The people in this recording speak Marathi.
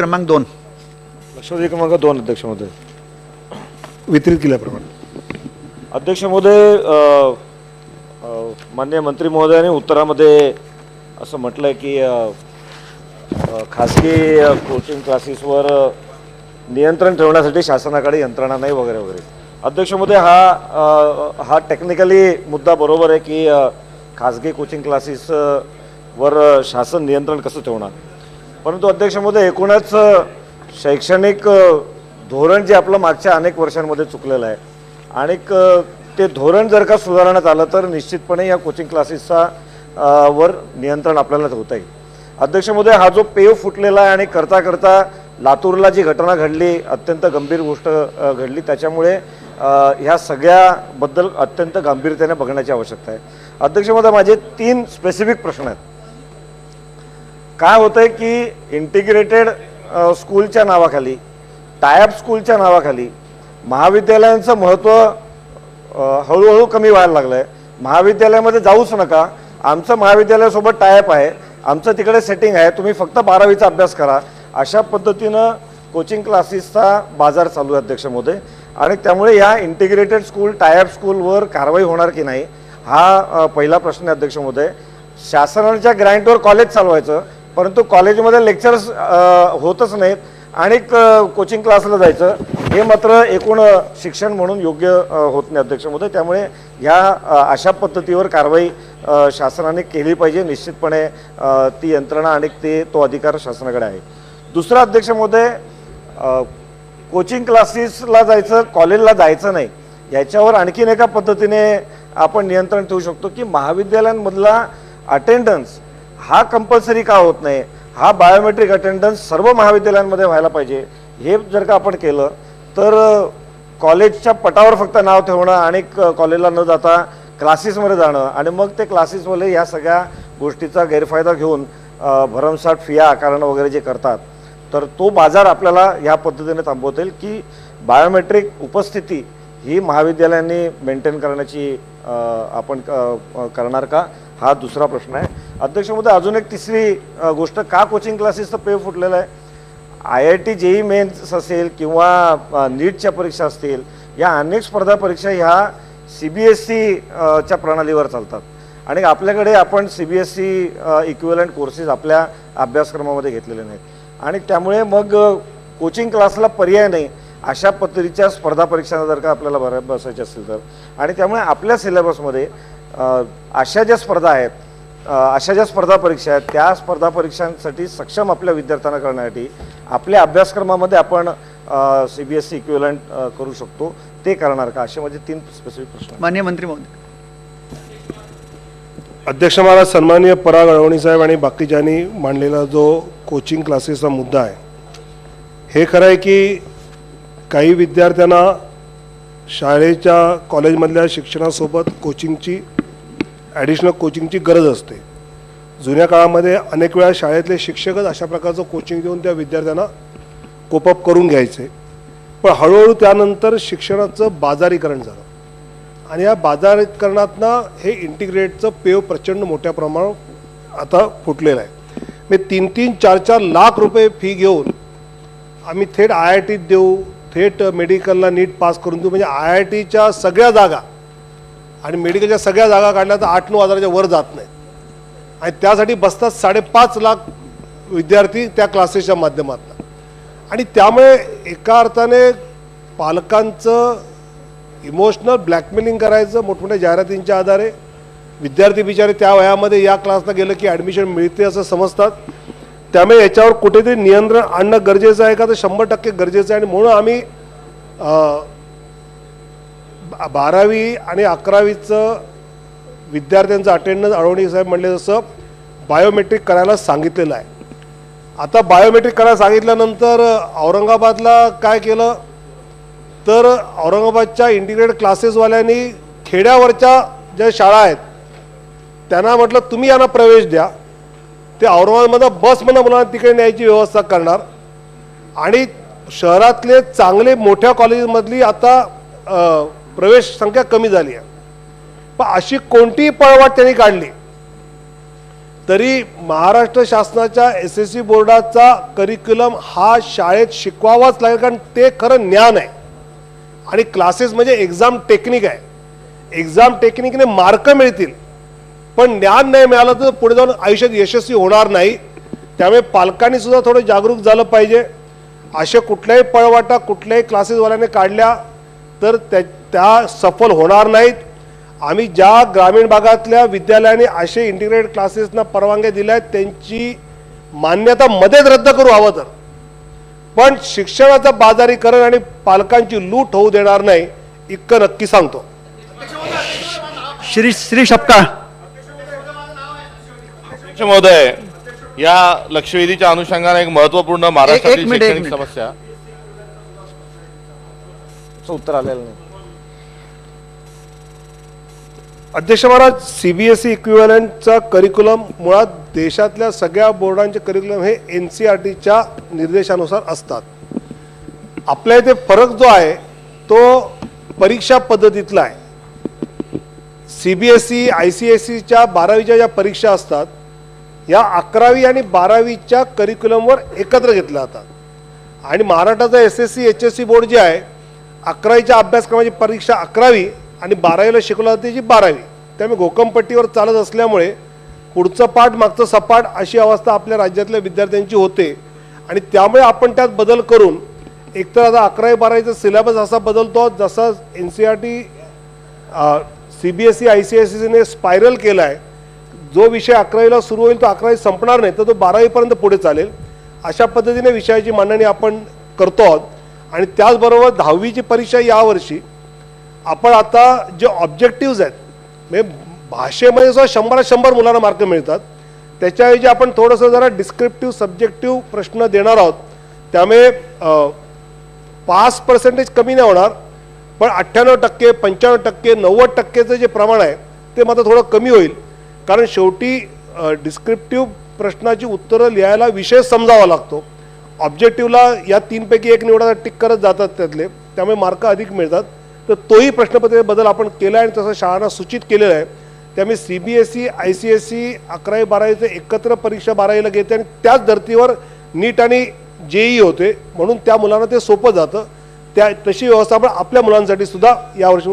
क्रमांक दोन. लक्षवेधी क्रमांक दोन अध्यक्ष महोदय. वितरित केल्याप्रमाणे. अध्यक्ष महोदय माननीय मंत्री महोदयाने उत्तरामध्ये असं म्हटलंय की खासगी कोचिंग क्लासेसवर नियंत्रण ठेवण्यासाठी शासनाकडे यंत्रणा नाही वगैरे वगैरे. अध्यक्ष महोदय हा हा टेक्निकली मुद्दा बरोबर आहे की खासगी कोचिंग क्लासेस अ, वर अ, शासन नियंत्रण कसं ठेवणार? परंतु अध्यक्ष महोदय एकूणच शैक्षणिक धोरण जे आपलं मागच्या अनेक वर्षांमध्ये चुकलेलं आहे आणि ते धोरण जर का सुधारण्यात आलं तर निश्चितपणे या कोचिंग क्लासेसचा वर नियंत्रण आपल्याला ठेवता येईल. अध्यक्ष महोदय हा जो पेव फुटलेला आहे आणि करता करता लातूरला जी घटना घडली अत्यंत गंभीर गोष्ट घडली त्याच्यामुळे ह्या सगळ्याबद्दल अत्यंत गांभीर्याने बघण्याची आवश्यकता आहे. अध्यक्ष महोदय माझे तीन स्पेसिफिक प्रश्न आहेत. काय होतंय की इंटिग्रेटेड स्कूलच्या नावाखाली टायअप स्कूलच्या नावाखाली महाविद्यालयांचं महत्त्व हळूहळू कमी व्हायला लागलं आहे महाविद्यालयामध्ये जाऊच नका. आमचं महाविद्यालयासोबत टायअप आहे. आमचं तिकडे सेटिंग आहे. तुम्ही फक्त बारावीचा अभ्यास करा. अशा पद्धतीनं कोचिंग क्लासेसचा बाजार चालू आहे अध्यक्ष महोदय. आणि त्यामुळे ह्या इंटिग्रेटेड स्कूल टायअप स्कूलवर कारवाई होणार की नाही हा पहिला प्रश्न आहे अध्यक्ष महोदय. शासनाच्या ग्रँटवर कॉलेज चालवायचं. परंतु कॉलेजमध्ये लेक्चर्स होतच नाहीत. आणि कोचिंग क्लासला जायचं. हे मात्र एकूण शिक्षण म्हणून योग्य होत नाही अध्यक्ष महोदय त्यामुळे ह्या अशा पद्धतीवर कारवाई शासनाने केली पाहिजे. निश्चितपणे ती यंत्रणा आणि ते तो अधिकार शासनाकडे आहे. दुसरा अध्यक्ष महोदय कोचिंग क्लासेसला जायचं कॉलेजला जायचं नाही. याच्यावर आणखीन एका पद्धतीने आपण नियंत्रण ठेवू शकतो की महाविद्यालयांमधला अटेंडन्स हा कंपल्सरी का होत नाही? हा बायोमेट्रिक अटेंडन्स सर्व महाविद्यालयांमध्ये व्हायला पाहिजे. हे जर का आपण केलं तर कॉलेजच्या पटावर फक्त नाव ठेवणं आणि क- कॉलेजला न जाता क्लासेसमध्ये जाणं आणि मग ते क्लासेसमध्ये या सगळ्या गोष्टीचा गैरफायदा घेऊन भरमसाठ फिया आकारणं वगैरे जे करतात तर तो बाजार आपल्याला ह्या पद्धतीने थांबवता येईल की बायोमेट्रिक उपस्थिती ही महाविद्यालयांनी मेंटेन करण्याची आपण करणार का? हा दुसरा प्रश्न आहे. अध्यक्ष महोदय अजून एक तिसरी गोष्ट का कोचिंग क्लासेसचं पे फुटलेलं आहे. I I T JEE mains असेल किंवा नीटच्या परीक्षा असतील या अनेक स्पर्धा परीक्षा ह्या सी बी एस च्या प्रणालीवर चालतात. आणि आपल्याकडे आपण C B S C equivalent courses आपल्या अभ्यासक्रमामध्ये घेतलेले नाहीत. आणि त्यामुळे मग कोचिंग क्लासला पर्याय नाही अशा पद्धतीच्या स्पर्धा परीक्षा जर का आपल्याला बऱ्या बसायच्या असतील तर. आणि त्यामुळे आपल्या सिलेबसमध्ये अशा ज्या स्पर्धा आहेत अशा ज्या स्पर्धा परीक्षा आहेत त्या स्पर्धा परीक्षांसाठी सक्षम आपल्या विद्यार्थ्यांना करण्यासाठी आपल्या अभ्यासक्रमामध्ये आपण C B S C equivalent करू शकतो. ते करणार का? असे माझे तीन स्पेसिफिक प्रश्न आहेत. मान्य मंत्री महोदय. अध्यक्ष महाराज सन्माननीय पराग अळवणी साहेब आणि बाकीच्यांनी मांडलेला जो कोचिंग क्लासेसचा मुद्दा आहे हे खरं आहे की काही विद्यार्थ्यांना शाळेच्या कॉलेजमधल्या शिक्षणासोबत कोचिंगची ॲडिशनल कोचिंगची गरज असते. जुन्या काळामध्ये अनेक वेळा शाळेतले शिक्षकच अशा प्रकारचं कोचिंग देऊन त्या विद्यार्थ्यांना कोपअप करून घ्यायचे. पण हळूहळू त्यानंतर शिक्षणाचं बाजारीकरण झालं. आणि या बाजारीकरणातनं हे इंटिग्रेटचं पेव प्रचंड मोठ्या प्रमाणात आता फुटलेलं आहे. मी तीन तीन चार चार लाख रुपये फी घेऊन आम्ही थेट आय आय टीत देऊ थेट मेडिकलला नीट पास करून देऊ. म्हणजे आय आय टीच्या सगळ्या जागा आणि मेडिकलच्या सगळ्या जागा काढल्या तर आठ नऊ हजाराच्या वर जात नाही आणि त्यासाठी बसतात साडेपाच लाख विद्यार्थी त्या क्लासेसच्या माध्यमातून. आणि त्यामुळे एका अर्थाने पालकांचं इमोशनल ब्लॅकमेलिंग करायचं मोठमोठ्या जाहिरातींच्या आधारे. विद्यार्थी बिचारे त्या वयामध्ये या क्लासला गेलं की ॲडमिशन मिळते असं समजतात. त्यामुळे याच्यावर कुठेतरी नियंत्रण आणणं गरजेचं आहे का? तर शंभर टक्के गरजेचं आहे आणि म्हणून आम्ही बारावी आणि अकरावीचं विद्यार्थ्यांचं अटेंडन्स अडवणी साहेब म्हणले जसं बायोमेट्रिक करायला सांगितलेलं आहे. आता बायोमेट्रिक करायला सांगितल्यानंतर औरंगाबादला काय केलं? तर औरंगाबादच्या इंटिग्रेटेड क्लासेसवाल्यांनी खेड्यावरच्या ज्या शाळा आहेत त्यांना म्हटलं तुम्ही यांना प्रवेश द्या. ते औरंगाबादमध्ये बसमधनं मुलांना तिकडे न्यायची व्यवस्था करणार. आणि शहरातले चांगले मोठ्या कॉलेजमधली आता प्रवेश संख्या कमी झाली आहे. पण अशी कोणतीही पळवाट त्यांनी काढली. तरी महाराष्ट्र शासनाच्या एस एस सी बोर्डाचा करिक्युलम हा शाळेत शिकवावाच लागेल कारण ते खरं ज्ञान आहे. आणि क्लासेस म्हणजे एक्झाम टेक्निक आहे. एक्झाम टेक्निकने मार्क मिळतील. पण ज्ञान नाही मिळालं तर पुढे जाऊन आयुष्यात यशस्वी होणार नाही. त्यामुळे पालकांनी सुद्धा थोडं जागरूक झालं पाहिजे. अशा कुठल्याही पळवाटा कुठल्याही क्लासेसवाल्याने काढल्या तर त्या त्या सफल होणार नाहीत. आम्ही ज्या ग्रामीण भागातल्या विद्यालयाने असे इंटिग्रेटेड क्लासेसना परवानग्या दिल्या आहेत त्यांची मान्यता मध्येच रद्द करू हवं तर. पण शिक्षणाचं बाजारीकरण आणि पालकांची लूट होऊ देणार नाही इतकं नक्की सांगतो. श्री श्री सपकाळ अध्यक्ष महोदय या लक्षवेधीच्या अनुषंगाने एक महत्त्वपूर्ण एक महाराष्ट्रातील शैक्षणिक. समस्या. उत्तर आलेलं नाही. अध्यक्ष महाराज सी बी एस ई इक्विवलंटचा करिक्युलम मुळात देशातल्या सगळ्या बोर्डांचे करिक्युलम हे एन सी आर टीच्या निर्देशानुसार असतात. आपल्या इथे फरक जो आहे तो परीक्षा पद्धतीतला आहे. C B S E I C S सीच्या बारावीच्या ज्या परीक्षा असतात या अकरावी आणि बारावीच्या करिक्युलमवर एकत्र घेतल्या जातात. आणि महाराष्ट्राचा S S C H S C board जे आहे अकरावीच्या अभ्यासक्रमाची परीक्षा अकरावी आणि बारावीला शिकवला जाते जी बारावी. त्यामुळे घोकमपट्टीवर चालत असल्यामुळे पुढचं पाठ मागचं सपाट अशी अवस्था आपल्या राज्यातल्या विद्यार्थ्यांची होते. आणि त्यामुळे आपण त्यात बदल करून एकतर आता अकरावी बारावीचा सिलेबस असा बदलतो जसा N C R T C B S E I C S सीने स्पायरल केला आहे जो विषय अकरावीला सुरू होईल तो अकरावी संपणार नाही तर तो बारावीपर्यंत पुढे चालेल. अशा पद्धतीने विषयाची मांडणी आपण करतो आहोत. आणि त्याचबरोबर दहावीची परीक्षा यावर्षी आपण आता जे ऑब्जेक्टिव्ज आहेत म्हणजे भाषेमध्ये सुद्धा शंभरात शंभर मुलांना मार्क मिळतात. त्याच्याऐवजी आपण थोडंसं जरा डिस्क्रिप्टिव्ह सब्जेक्टिव्ह प्रश्न देणार आहोत. त्यामुळे पाच पास पर्सेंटेज कमी नाही होणार पण अठ्ठ्याण्णव टक्के पंच्याण्णव टक्के नव्वद टक्केचं जे प्रमाण आहे ते मात्र थोडं कमी होईल. कारण शेवटी डिस्क्रिप्टिव्ह प्रश्नाची उत्तरं लिहायला विषय समजावा लागतो. ऑब्जेक्टिव्हला या तीनपैकी एक निवडा टिक करत जातात त्यातले. त्यामुळे मार्क अधिक मिळतात. तर तोही प्रश्नपत्रिकेत बदल आपण केला आहे आणि तसं शाळांना सूचित केलेलं आहे. त्यामुळे C B S E I C S E अकरावी बारावीचं एकत्र परीक्षा बारावीला घेते आणि त्याच धर्तीवर नीट आणि जेई होते. म्हणून त्या मुलांना ते सोपं जातं. त्या तशी व्यवस्था आपण आपल्या मुलांसाठी सुद्धा यावर्षी